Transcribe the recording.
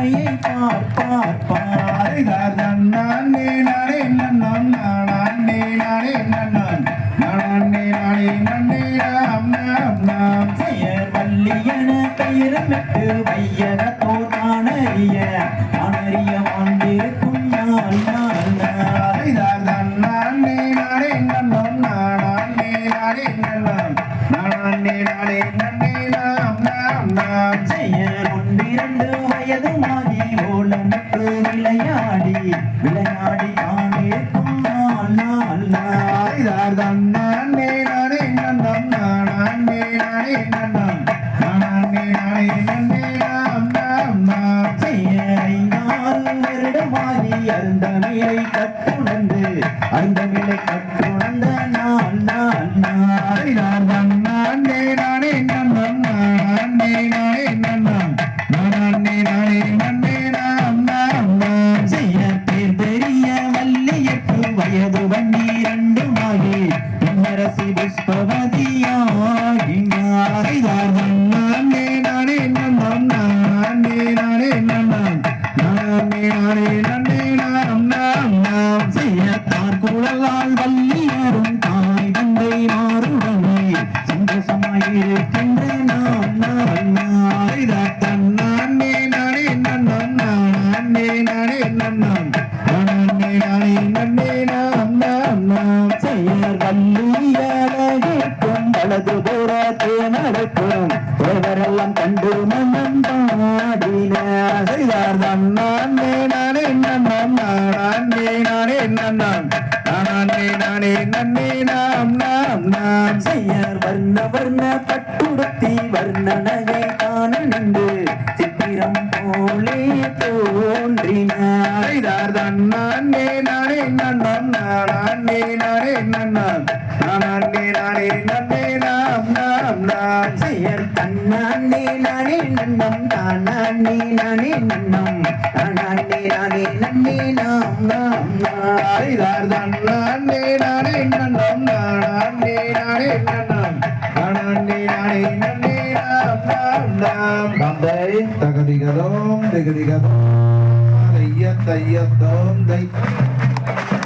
குழந்தையை பார் பார் பார் செய்தார் தன்னானே நானே நன்னம் நானே நானே நன்னம் நானே நானே நன்னே நாம் நாம் நாம் பெயர் வள்ளியன பெயரமிட்டு வையகத்தோர் தானறிய தானறிய வாழ்ந்திருக்கும் நாள் நாள் செய்தார் தன்னானே நானே நன்னம் நானே நானே நன்னம் நானே நானே நன்னே நாம் நாம் நாம் பெயர் ஒன்றிரண்டு வயதுமாகி ஓலமிட்டு விளையாடி விளையாடி தானிருக்கும் நாள் நாள் தான் செய்தார் நானே நன்னம் நானே நானே நன்னம் நானே நானே நன்னே நாம் நாம் நாம் பெயர் ஐந்தாறு அந்த நிலை கட்டுணர்ந்து கட்டுணர்ந்த நாள் நாள் நாள் பன்னிரண்டுமாகி பின்னரசி புஷ்பவதியாகினார் செய்தார் தன்னானே நானே நன்னம் நானே நானே நன்னம் நானே நானே நன்னே நாம் நாம் நாம் செய்யத்தார் குழலால் வள்ளியரும் தாய் தந்தை மாறுடனே சந்தோஷமாயிருக்கின்ற நாம் நாம் நாள் தேனடக்கும் தேவரெல்லாம் கண்டு மனம் செய்தார் தன்னானே நானே நன்னம். நானே நானே நன்னம். நானே நானே நன்னே நாம் நாம். நாம் செய்யர் வர்ண வர்ண பட்டுடுத்தி வர்ணனையை காணணிந்து சித்திரம் போலே தோன்றினார். செய்தார் தன்னானே நானே நன்னம் நானே நானே நன்னம் நானே நானே நன்னே நாம் நாம் நாம். செயல் தன்னானே நானே நன்னம் தானானே நானே நன்னம் தானானே நானே நன்னே நாம் நாம் செய்தார் நானே நன்னம் நானே நானே நன்னம் நானே நானே நன்னே நாம் நாம் நாம் தகதிகதோம் திகதிகதோம். தைய தை